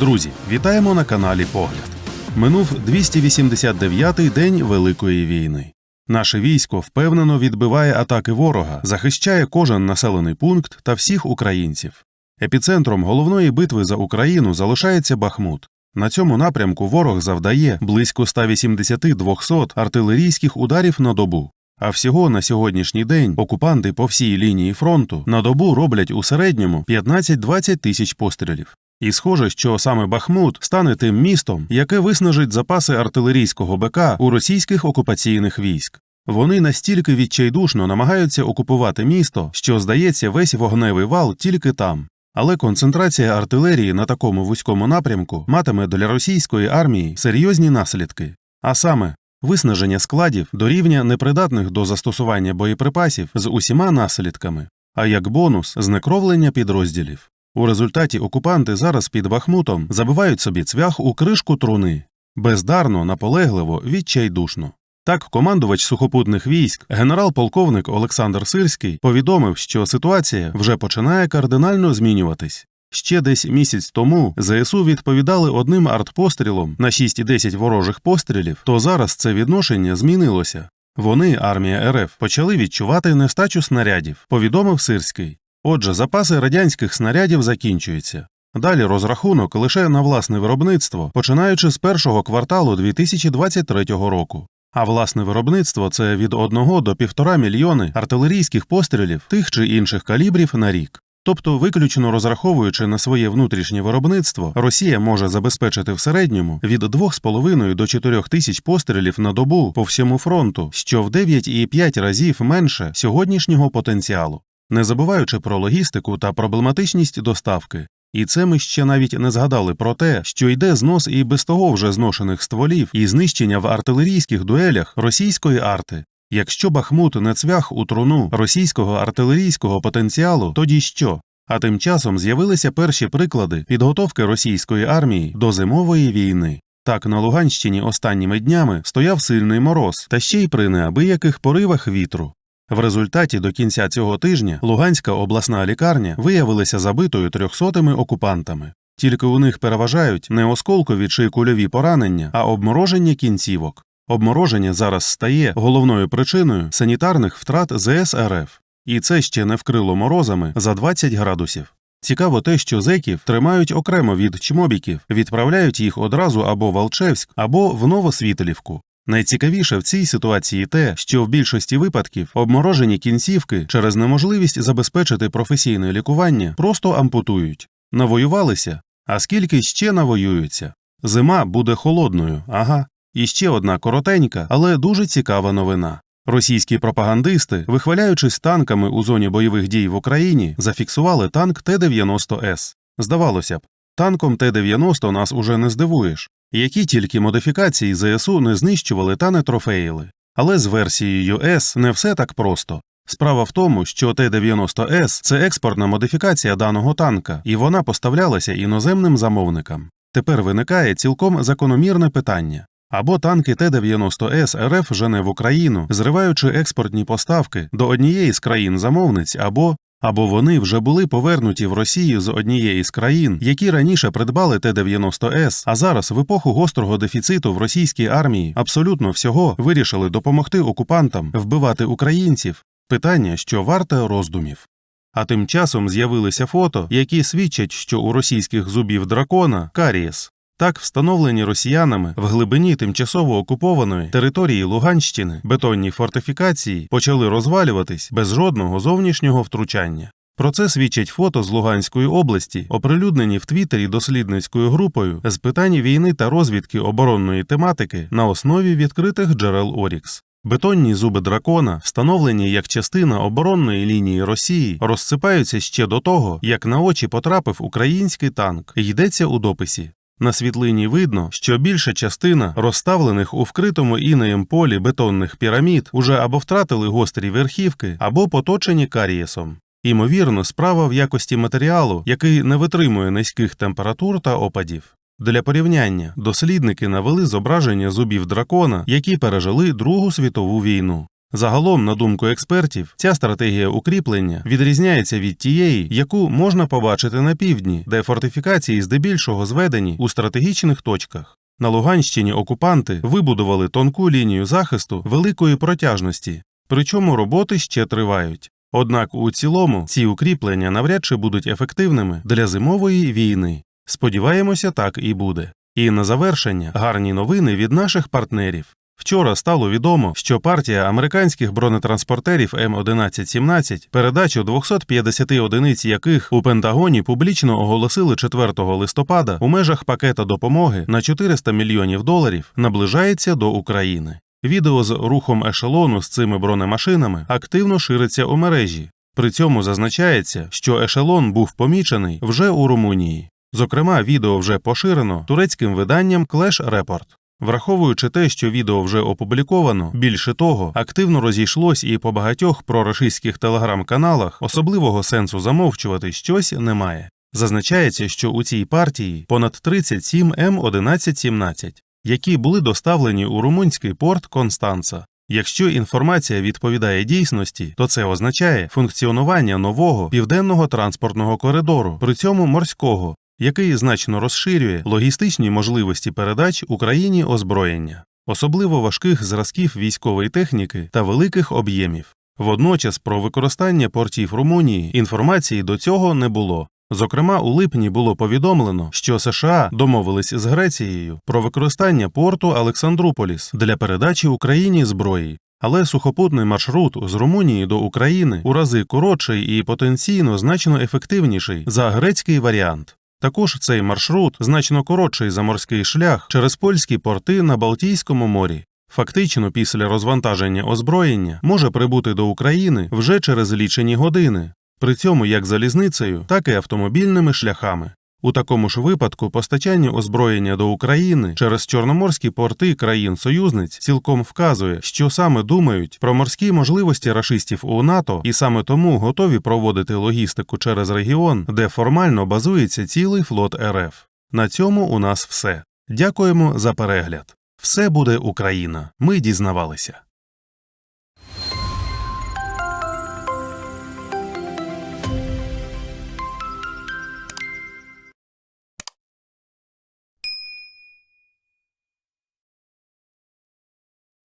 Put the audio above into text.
Друзі, вітаємо на каналі Погляд. Минув 289-й день Великої війни. Наше військо впевнено відбиває атаки ворога, захищає кожен населений пункт та всіх українців. Епіцентром головної битви за Україну залишається Бахмут. На цьому напрямку ворог завдає близько 180-200 артилерійських ударів на добу. А всього на сьогоднішній день окупанти по всій лінії фронту на добу роблять у середньому 15-20 тисяч пострілів. І схоже, що саме Бахмут стане тим містом, яке виснажить запаси артилерійського БК у російських окупаційних військ. Вони настільки відчайдушно намагаються окупувати місто, що здається весь вогневий вал тільки там. Але концентрація артилерії на такому вузькому напрямку матиме для російської армії серйозні наслідки, а саме виснаження складів до рівня непридатних до застосування боєприпасів з усіма наслідками, а як бонус знекровлення підрозділів. У результаті окупанти зараз під Бахмутом забивають собі цвях у кришку труни бездарно, наполегливо, відчайдушно. Так, командувач сухопутних військ, генерал-полковник Олександр Сирський, повідомив, що ситуація вже починає кардинально змінюватись. Ще десь місяць тому ЗСУ відповідали одним артпострілом на 6,10 ворожих пострілів, то зараз це відношення змінилося. Вони, армія РФ, почали відчувати нестачу снарядів, повідомив Сирський. Отже, запаси радянських снарядів закінчуються. Далі розрахунок лише на власне виробництво, починаючи з першого кварталу 2023 року. А власне виробництво це від 1 до 1,5 мільйони артилерійських пострілів тих чи інших калібрів на рік. Тобто, виключно розраховуючи на своє внутрішнє виробництво, Росія може забезпечити в середньому від 2,5 до 4 тисяч пострілів на добу по всьому фронту, що в 9,5 разів менше сьогоднішнього потенціалу, не забуваючи про логістику та проблематичність доставки. І це ми ще навіть не згадали про те, що йде знос і без того вже зношених стволів і знищення в артилерійських дуелях російської арти. Якщо Бахмут не цвях у труну російського артилерійського потенціалу, тоді що? А тим часом з'явилися перші приклади підготовки російської армії до зимової війни. Так на Луганщині останніми днями стояв сильний мороз, та ще й при неабияких поривах вітру. В результаті до кінця цього тижня Луганська обласна лікарня виявилася забитою трьохсотими окупантами. Тільки у них переважають не осколкові чи кульові поранення, а обмороження кінцівок. Обмороження зараз стає головною причиною санітарних втрат ЗС РФ. І це ще не вкрило морозами за 20 градусів. Цікаво те, що зеків тримають окремо від чмобіків, відправляють їх одразу або в Алчевськ, або в Новосвітлівку. Найцікавіше в цій ситуації те, що в більшості випадків обморожені кінцівки через неможливість забезпечити професійне лікування просто ампутують. Навоювалися, а скільки ще навоюються. Зима буде холодною, ага. І ще одна коротенька, але дуже цікава новина. Російські пропагандисти, вихваляючись танками у зоні бойових дій в Україні, зафіксували танк Т-90С. Здавалося б, танком Т-90 нас уже не здивуєш, які тільки модифікації ЗСУ не знищували та не трофеїли. Але з версією С не все так просто. Справа в тому, що Т-90С це експортна модифікація даного танка, і вона поставлялася іноземним замовникам. Тепер виникає цілком закономірне питання. Або танки Т-90С РФ жене в Україну, зриваючи експортні поставки до однієї з країн-замовниць, або або вони вже були повернуті в Росію з однієї з країн, які раніше придбали Т-90С, а зараз в епоху гострого дефіциту в російській армії абсолютно всього вирішили допомогти окупантам вбивати українців. Питання, що варте роздумів. А тим часом з'явилися фото, які свідчать, що у російських зубів дракона карієс. Так, встановлені росіянами в глибині тимчасово окупованої території Луганщини бетонні фортифікації почали розвалюватись без жодного зовнішнього втручання. Про це свідчать фото з Луганської області, оприлюднені в Твіттері дослідницькою групою з питань війни та розвідки оборонної тематики на основі відкритих джерел Орікс. Бетонні зуби дракона, встановлені як частина оборонної лінії Росії, розсипаються ще до того, як на очі потрапив український танк. Йдеться у дописі. На світлині видно, що більша частина розставлених у вкритому інеєм полі бетонних пірамід уже або втратили гострі верхівки, або поточені карієсом. Імовірно, справа в якості матеріалу, який не витримує низьких температур та опадів. Для порівняння дослідники навели зображення зубів дракона, які пережили Другу світову війну. Загалом, на думку експертів, ця стратегія укріплення відрізняється від тієї, яку можна побачити на півдні, де фортифікації здебільшого зведені у стратегічних точках. На Луганщині окупанти вибудували тонку лінію захисту великої протяжності, причому роботи ще тривають. Однак у цілому ці укріплення навряд чи будуть ефективними для зимової війни. Сподіваємося, так і буде. І на завершення гарні новини від наших партнерів. Вчора стало відомо, що партія американських бронетранспортерів М1117, передачу 250 одиниць яких у Пентагоні публічно оголосили 4 листопада у межах пакета допомоги на 400 мільйонів доларів, наближається до України. Відео з рухом ешелону з цими бронемашинами активно шириться у мережі. При цьому зазначається, що ешелон був помічений вже у Румунії. Зокрема, відео вже поширено турецьким виданням Clash Report. Враховуючи те, що відео вже опубліковано, більше того, активно розійшлось і по багатьох проросійських телеграм-каналах особливого сенсу замовчувати щось немає. Зазначається, що у цій партії понад 37 М1117, які були доставлені у румунський порт Констанца. Якщо інформація відповідає дійсності, то це означає функціонування нового південного транспортного коридору, при цьому морського, який значно розширює логістичні можливості передач Україні озброєння, особливо важких зразків військової техніки та великих об'ємів. Водночас про використання портів Румунії інформації до цього не було. Зокрема, у липні було повідомлено, що США домовились з Грецією про використання порту Олександруполіс для передачі Україні зброї. Але сухопутний маршрут з Румунії до України у рази коротший і потенційно значно ефективніший за грецький варіант. Також цей маршрут значно коротший за морський шлях через польські порти на Балтійському морі. Фактично, після розвантаження озброєння може прибути до України вже через лічені години, при цьому як залізницею, так і автомобільними шляхами. У такому ж випадку постачання озброєння до України через чорноморські порти країн-союзниць цілком вказує, що саме думають про морські можливості рашистів у НАТО, і саме тому готові проводити логістику через регіон, де формально базується цілий флот РФ. На цьому у нас все. Дякуємо за перегляд. Все буде Україна. Ми дізнавалися.